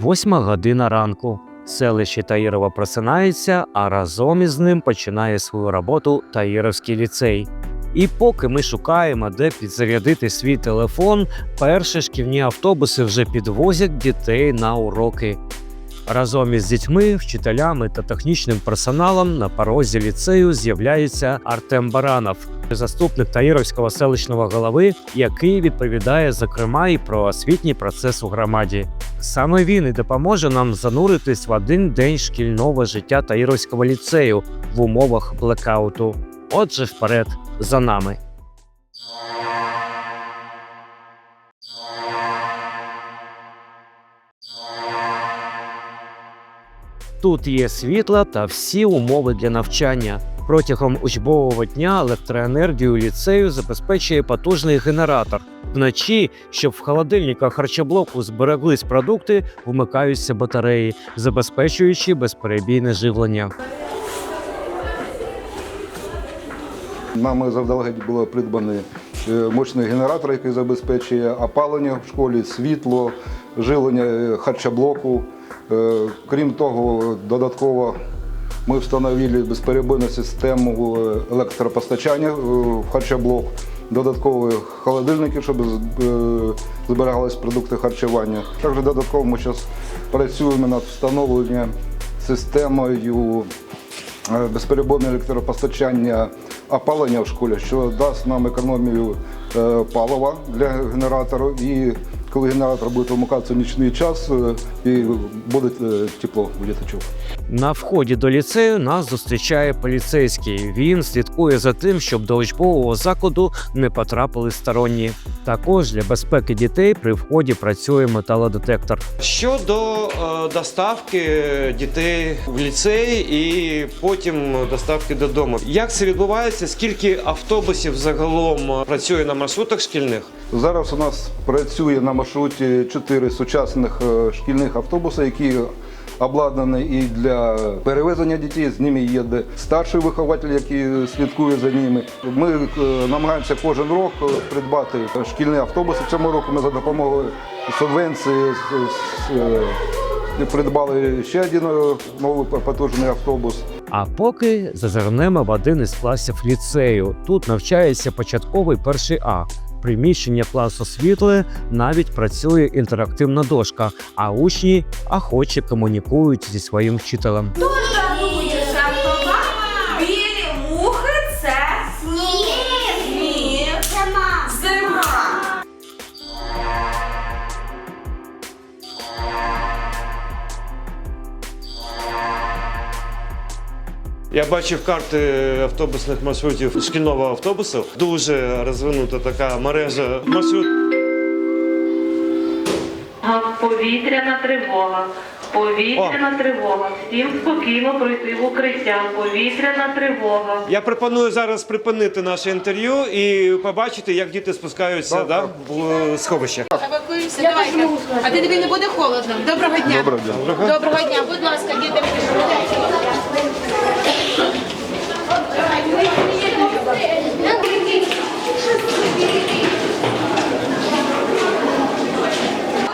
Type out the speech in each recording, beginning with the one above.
Восьма година ранку. Селище Таїрова просинається, а разом із ним починає свою роботу Таїровський ліцей. І поки ми шукаємо, де підзарядити свій телефон, перші шкільні автобуси вже підвозять дітей на уроки. Разом із дітьми, вчителями та технічним персоналом на порозі ліцею з'являється Артем Баранов, заступник Таїровського селищного голови, який відповідає зокрема і про освітній процес у громаді. Саме він і допоможе нам зануритись в один день шкільного життя Таїровського ліцею в умовах блекауту. Отже, вперед за нами. Тут є світло та всі умови для навчання. Протягом учбового дня електроенергію ліцею забезпечує потужний генератор. Вночі, щоб в холодильниках харчоблоку збереглись продукти, вмикаються батареї, забезпечуючи безперебійне живлення. Нами завдалегідь було придбаний е, мощний генератор, який забезпечує опалення в школі, світло, живлення е, харчоблоку. Е, Крім того, додатково ми встановили безперебійну систему е, електропостачання е, в харчоблок, додаткові холодильники, щоб з- е, продукти харчування. Також додатково ми зараз працюємо над встановленням системою е, електропостачання опалення в школі, що дасть нам економію палива для генератору. І коли генератор буде вимикатися в нічний час, е, і буде е, тепло у діточок. На вході до ліцею нас зустрічає поліцейський. Він слідкує за тим, щоб до учбового закладу не потрапили сторонні. Також для безпеки дітей при вході працює металодетектор. Щодо е, доставки дітей в ліцей і потім доставки додому. Як це відбувається? Скільки автобусів загалом е, працює на маршрутах шкільних? Зараз у нас працює на маршруті чотири сучасних е, шкільних автобуси, які обладнані і для перевезення дітей. З ними є старший вихователь, який слідкує за ними. Ми е, намагаємося кожен рік е, придбати шкільні автобуси. Цьому року ми за допомогою субвенції е, придбали ще один новий потужний автобус. А поки зазирнемо в один із класів ліцею. Тут навчається початковий перший А. Приміщення класу світле, навіть працює інтерактивна дошка, а учні охоче комунікують зі своїм вчителем. Я бачив карти автобусних маршрутів шкільного автобусу. Дуже розвинута така мережа маршрут. Повітряна тривога. Повітряна тривога. Всім спокійно пройти в укриття. Повітряна тривога. Я пропоную зараз припинити наше інтерв'ю і побачити, як діти спускаються да, в е, сховище. Евакуюємося, давайте. А ти тобі не буде холодно? Доброго дня. Доброго дня. Доброго дня. Будь ласка, діти.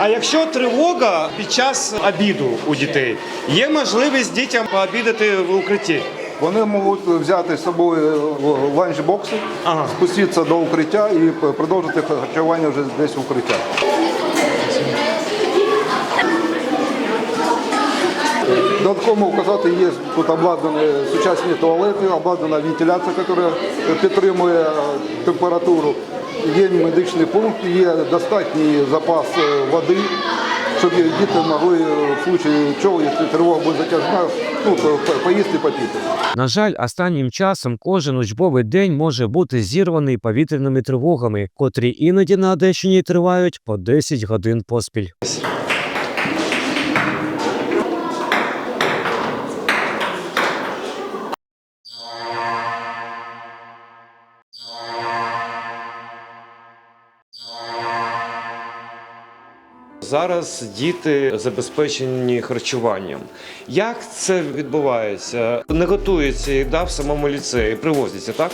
А якщо тривога під час обіду у дітей, є можливість дітям пообідати в укритті. Вони можуть взяти з собою е, ланчбокси, Ага. спуститися до укриття і продовжити харчування вже десь в укриття. Додатково вказати, є тут обладнані сучасні туалети, обладнана вентиляція, яка підтримує е, температуру. Є медичний пункт, є достатній запас е, води, щоб діти могли е, в случаї чого, якщо тривога буде затяжна, ну, поїсти попіти. На жаль, останнім часом кожен учбовий день може бути зірваний повітряними тривогами, котрі іноді на Одещині тривають по 10 годин поспіль. Зараз діти забезпечені харчуванням. Як це відбувається? Не готується да, в самому ліцеї, привозяться, так?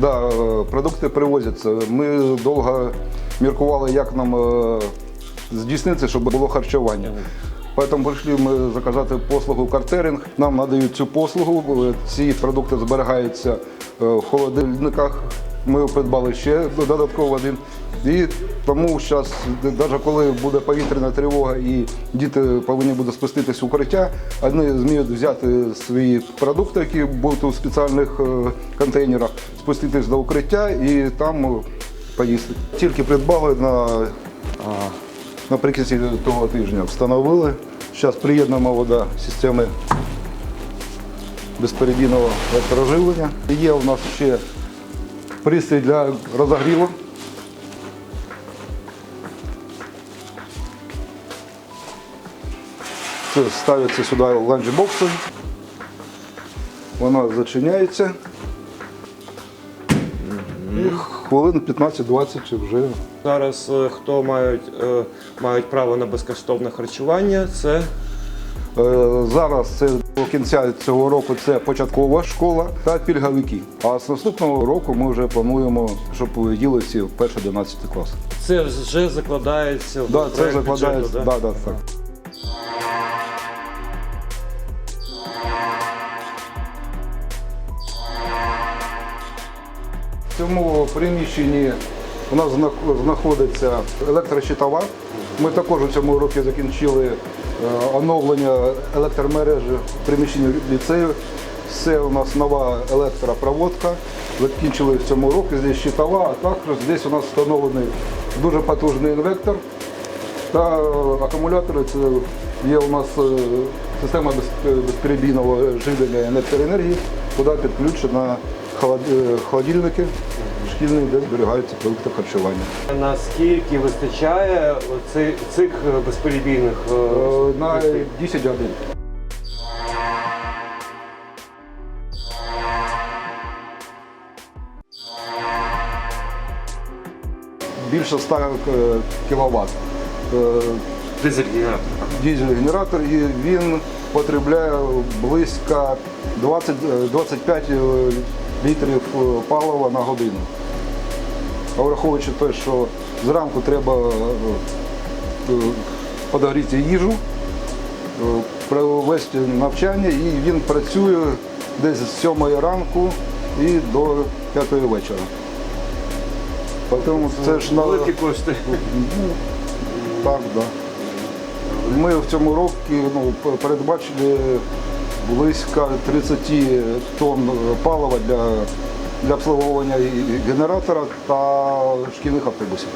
Да, е, продукти привозяться. Ми довго міркували, як нам е, здійснити, щоб було харчування. Тому прийшли ми заказати послугу картеринг. Нам надають цю послугу. Е, Ці продукти зберігаються в холодильниках. Ми придбали ще додатково один. І тому зараз, навіть коли буде повітряна тривога і діти повинні будуть спуститись в укриття, вони зміють взяти свої продукти, які будуть у спеціальних е, контейнерах, спуститись до укриття і там поїсти. Тільки придбали на, наприкінці того тижня, встановили. Зараз приєднуємо вода системи безперебійного електроживлення. Є у нас ще пристрій для розогріву. Ставиться сюди ланчбокси. Вона зачиняється. І хвилин 15-20 чи вже Зараз е, хто мають, е, мають право на безкоштовне харчування, це Е, Зараз це до кінця цього року це початкова школа та пільговики. А з наступного року ми вже плануємо, щоб їли всі в перший 11 клас. Це вже закладається в Да, це закладається. бюджету, Да, да, так. В цьому приміщенні у нас знаходиться електрощитова. Ми також у цьому році закінчили е, оновлення електромережі в приміщенні ліцею. Все у нас нова електропроводка. Закінчили в цьому році. Здесь щитова, а також здесь у нас встановлений дуже потужний інвектор. Та акумулятори це є у нас е, система безперебійного живлення електроенергії, куди підключена е, холодильники шкільні, де зберігаються продукти харчування. Наскільки вистачає цих, е, безперебійних е, Е, На 10 годин. Більше 100 кВт. Дизель-генератор. дизель-генератор, і він потребляє близько 20, е, 25 літрів е, палива на годину. А враховуючи те, що зранку треба е, е, подогріти їжу, провести навчання, і він працює десь з 7 ранку і до 5 вечора. Тому це ж на... Великі кошти. Так, да. Ми в цьому році ну, передбачили близько 30 тонн палива для, для обслуговування генератора та шкільних автобусів.